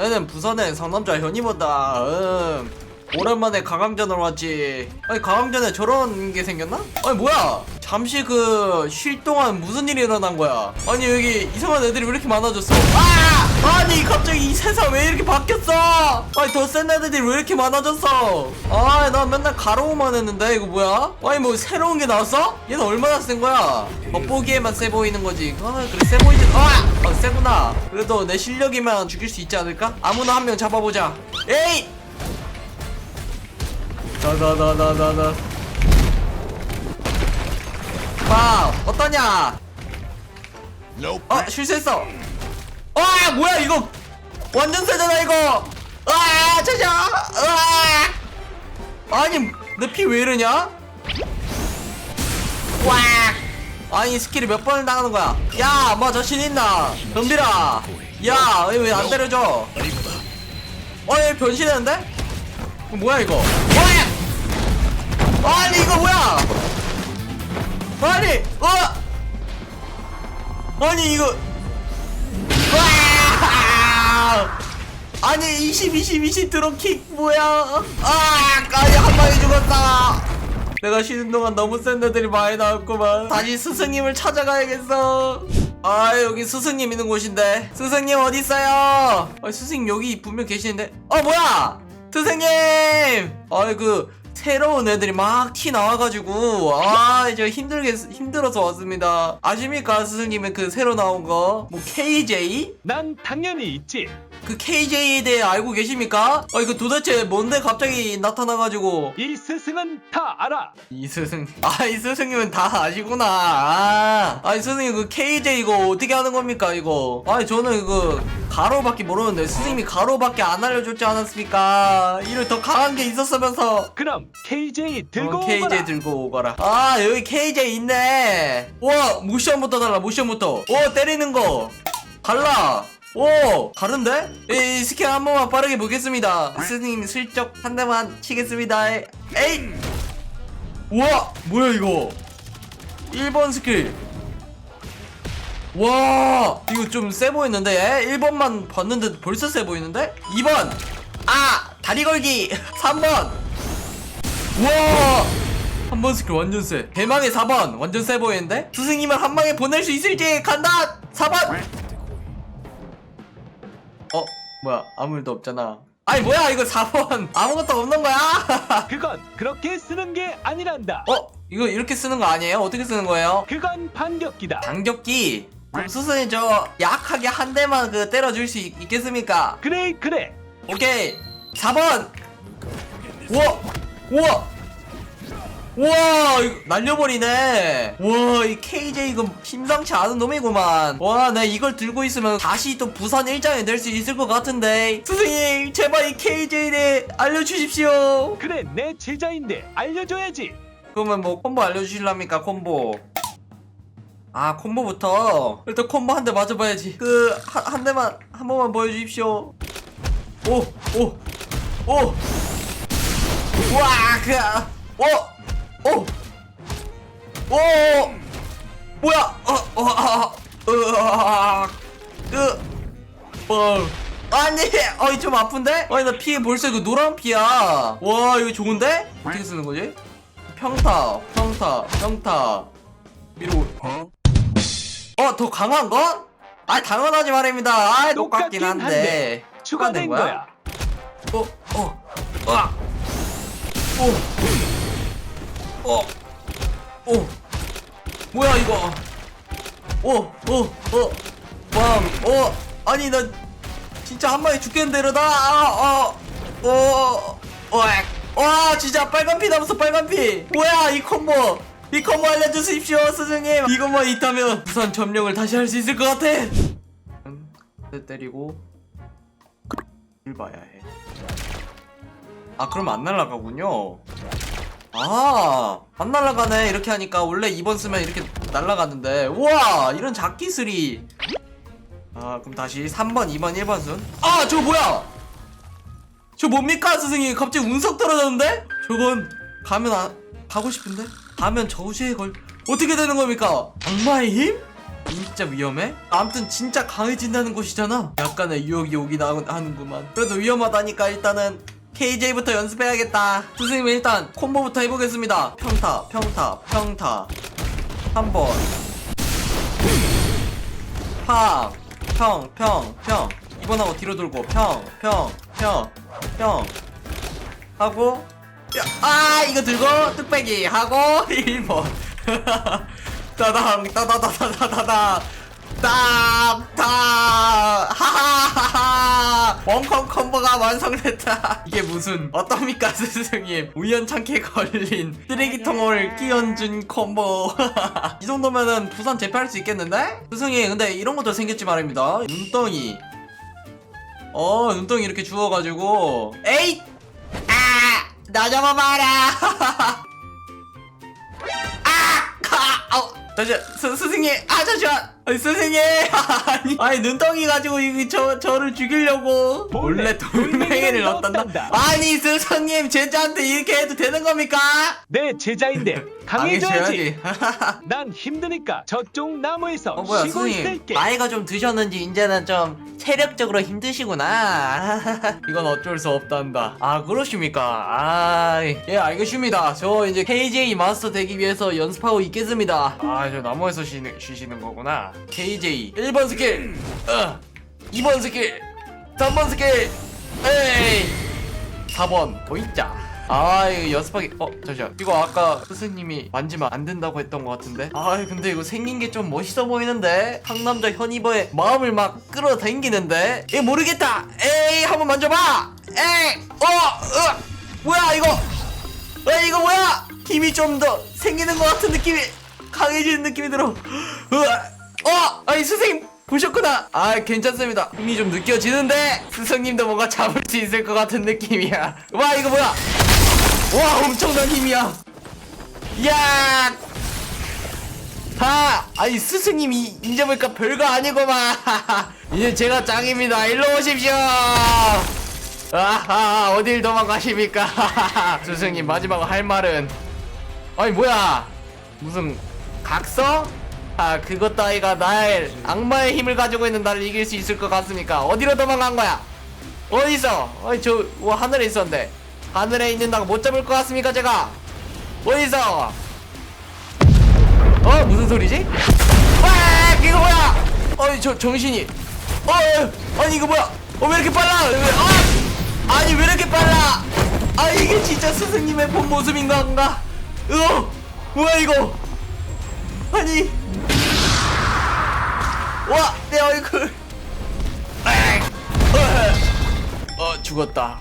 나는 부산의 상남자 현이보다. 음. 오랜만에 강강전으로 왔지. 아니 강강전에 저런 게 생겼나? 아니 뭐야 잠시 그 쉴 동안 무슨 일이 일어난 거야? 아니 여기 이상한 애들이 왜 이렇게 많아졌어? 아! 아니 갑자기 이 세상 왜 이렇게 바뀌었어? 아니 더 센 애들이 왜 이렇게 많아졌어? 아나 맨날 가로우만 했는데 이거 뭐야? 아니 뭐 새로운 게 나왔어? 얘는 얼마나 센 거야? 겉보기에만 세 보이는 거지. 아 그래 세 보이지. 아! 아 세구나. 그래도 내 실력이면 죽일 수 있지 않을까? 아무나 한 명 잡아보자. 에이 나나나나나나 와우 어떠냐? 아 실수했어. 아 뭐야 이거. 완전 세잖아 이거. 아 아. 아니 내 피 왜 이러냐? 와. 아니 스킬이 몇 번을 나가는 거야? 야뭐 자신 있나? 덤비라. 야왜 안 때려줘? 어얘 변신했는데? 뭐야 이거? 와 아니 이거 뭐야 아니 어! 아니 이거. 와! 아니 20 20 20 드롭킥 뭐야? 아 아니 한 방에 죽었다. 내가 쉬는 동안 너무 센 애들이 많이 나왔구만. 다시 스승님을 찾아가야겠어. 아 여기 스승님 있는 곳인데. 스승님 어디 있어요? 아 스승님 여기 분명 계시는데. 어 뭐야? 스승님! 아이 그 새로운 애들이 막 티 나와가지고 아저 힘들게 힘들어서 왔습니다. 아십니까? 스승님의 그 새로 나온 거 뭐 KJ 난 당연히 있지. 그 KJ에 대해 알고 계십니까? 아 이거 도대체 뭔데 갑자기 나타나가지고? 이 스승은 다 알아. 이 스승 아 이 스승님은 다 아시구나. 아, 아이 스승님 그 KJ 이거 어떻게 하는 겁니까 이거? 아니 저는 이거 가로밖에 모르는데 스승님이 가로밖에 안 알려줬지 않았습니까? 이를 더 강한 게 있었으면서. 그럼 KJ 들고 어, KJ 오거라. 들고 오거라. 아 여기 KJ 있네. 와 모션부터 달라 모션부터. 오 때리는 거. 달라 오 다른데? 이 스킬 한 번만 빠르게 보겠습니다 스님 슬쩍 한 대만 치겠습니다 에이 우와 뭐야 이거 1번 스킬 와 이거 좀 세 보이는데 1번만 봤는데 벌써 세 보이는데 2번 아 다리 걸기 3번 와! 한 번 스킬 완전 세. 대망의 4번. 완전 세 보이는데? 스승님을 한 방에 보낼 수 있을지 간다! 4번! 어? 뭐야? 아무 일도 없잖아. 아니, 뭐야? 이거 4번. 아무것도 없는 거야? 그건 그렇게 쓰는 게 아니란다. 어? 이거 이렇게 쓰는 거 아니에요? 어떻게 쓰는 거예요? 그건 반격기다. 장격기. 그럼 스승님 저 약하게 한 대만 그 때려줄 수 있, 있겠습니까? 그래 그래. 오케이 4번 우와 우와 우와 이거 날려버리네. 우와 이 KJ 이거 심상치 않은 놈이구만. 와나 이걸 들고 있으면 다시 또 부산 일장에 낼 수 있을 것 같은데. 선생님 제발 이 KJ에 알려주십시오. 그래 내 제자인데 알려줘야지. 그러면 뭐 콤보 알려주실랍니까 콤보? 아 콤보부터? 일단 콤보 한 대 맞아봐야지. 그 한 한 대만 한 번만 보여주십시오. 오 오오. 와그오 오오 뭐야 어어으 아니 어이 좀 아픈데 아니 나 피해 벌써 이거 노란 피야 와 이거 좋은데 어떻게 쓰는 거지 평타, 평타, 평타. 위로. 어? 더 강한 건? 아, 당연하지 말입니다. 아, 똑같긴 한데. 추가된 거야. 어, 어, 아, 오, 어, 오, 뭐야 이거? 오, 오, 어, 왕, 어, 아니 나 진짜 한 방에 죽겠는데 이러다. 아, 어, 어, 어, 와, 진짜 빨간 피 남았어 빨간 피. 뭐야 이 콤보? 이 콤보 알려주십시오 스승님. 이것만 있다면 부산 점령을 다시 할 수 있을 것 같아. 음, 때 때리고 일 봐야 해. 아 그럼 안 날아가군요. 아, 안 날아가네. 이렇게 하니까 원래 2번 쓰면 이렇게 날아갔는데. 우와, 이런 작기술이. 아, 그럼 다시 3번, 2번, 1번 순. 아, 저거 뭐야? 저 뭡니까, 스승님? 갑자기 운석 떨어졌는데? 저건 가면 안, 가고 싶은데? 가면 저우시에 걸. 어떻게 되는 겁니까? 악마의 힘? 진짜 위험해? 아무튼 진짜 강해진다는 곳이잖아 약간의 유혹이 오긴 하- 하는구만 그래도 위험하다니까 일단은 KJ부터 연습해야겠다 선생님 일단 콤보부터 해보겠습니다 평타 평타 평타 한번 팡, 평, 평, 평. 이번 하고 뒤로 돌고 평, 평, 평, 평. 하고 야, 아 이거 들고 뚝배기 하고 1번. 따당 따다다다다다다 딱다 하하하하 원컴 콤보가 완성됐다. 이게 무슨 어떻습니까 스승님 우연찮게 걸린 쓰레기통을 끼얹은 콤보. 이 정도면은 부산 재패할 수 있겠는데? 스승님 근데 이런 것도 생겼지 말입니다. 눈덩이. 어 눈덩이 이렇게 주워가지고. 에잇! 아 나 잡아봐라. 아! 가! 어, 다시 스, 스승님 아 잠시만 아니, 스승님 아니, 아니 눈덩이 가지고 이거 저, 저를 죽이려고 몰래 돌멩이를 넣었단다. 아니 스승님 제자한테 이렇게 해도 되는 겁니까? 내 제자인데 강해져야지. 난 힘드니까 저쪽 나무에서 어 뭐야 쉬고 스승님 있을게. 나이가 좀 드셨는지 이제는 좀 체력적으로 힘드시구나. 이건 어쩔 수 없단다. 아 그러십니까? 아예 알겠습니다. 저 이제 KJ 마스터 되기 위해서 연습하고 있겠습니다. 아저 나무에서 쉬는, 쉬시는 거구나. KJ 1번 스킬. 어, 2번 스킬. 3번 스킬. 에이. 4번. 보이자 아 이거 연습하기 어 잠시만. 이거 아까 스승님이 만지면 안 된다고 했던 것 같은데? 아 근데 이거 생긴 게 좀 멋있어 보이는데? 상남자 현이버의 마음을 막 끌어당기는데? 이 모르겠다! 에이 한번 만져봐! 에이 어, 어 뭐야 이거? 에 이거 뭐야? 힘이 좀 더 생기는 것 같은 느낌이 강해지는 느낌이 들어. 으아, 어 아니 선생님 보셨구나. 아 괜찮습니다. 힘이 좀 느껴지는데? 스승님도 뭔가 잡을 수 있을 것 같은 느낌이야. 와 이거 뭐야 와 엄청난 힘이야. 야! 하! 아니 스승님이 인정할까 별거 아니구만. 이제 제가 짱입니다. 일로 오십시오. 아하 어딜 도망가십니까? 스승님 마지막 할 말은. 아니 뭐야? 무슨 각서? 아 그것 따위가 나의 악마의 힘을 가지고 있는 나를 이길 수 있을 것 같습니까? 어디로 도망간 거야? 어디서? 어이 저 뭐, 하늘에 있었는데 하늘에 있는다고 못 잡을 것 같습니까 제가? 어디서? 어 무슨 소리지? 와 이거 뭐야? 어이 저 정신이. 어 아니 이거 뭐야? 어 왜 이렇게 빨라? 왜, 어 아니 왜 이렇게 빨라? 아 이게 진짜 스승님의 본 모습인 건가? 어! 뭐야 이거? 아니. 와내 얼굴. 어, 어 죽었다